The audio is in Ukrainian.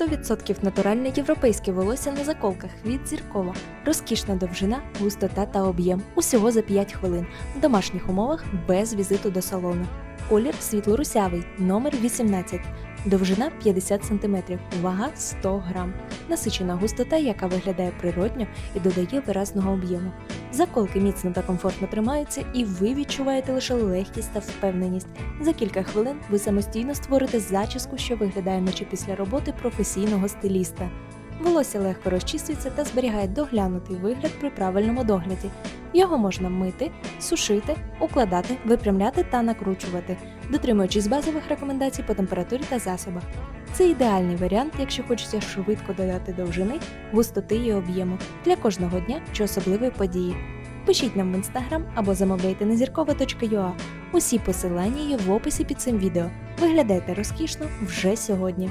100% натуральне європейське волосся на заколках від зіркова, розкішна довжина, густота та об'єм. Усього за 5 хвилин в домашніх умовах без візиту до салону. Колір світло-русявий, номер 18, довжина 50 см, вага 100 г, насичена густота, яка виглядає природньо і додає виразного об'єму. Заколки міцно та комфортно тримаються, і ви відчуваєте лише легкість та впевненість. За кілька хвилин ви самостійно створите зачіску, що виглядає наче після роботи професійного стиліста. Волосся легко розчісується та зберігає доглянутий вигляд при правильному догляді. Його можна мити, сушити, укладати, випрямляти та накручувати, дотримуючись базових рекомендацій по температурі та засобах. Це ідеальний варіант, якщо хочеться швидко додати довжини, густоти і об'єму для кожного дня чи особливої події. Пишіть нам в інстаграм або замовляйте на зіркова.ua. Усі посилання є в описі під цим відео. Виглядайте розкішно вже сьогодні.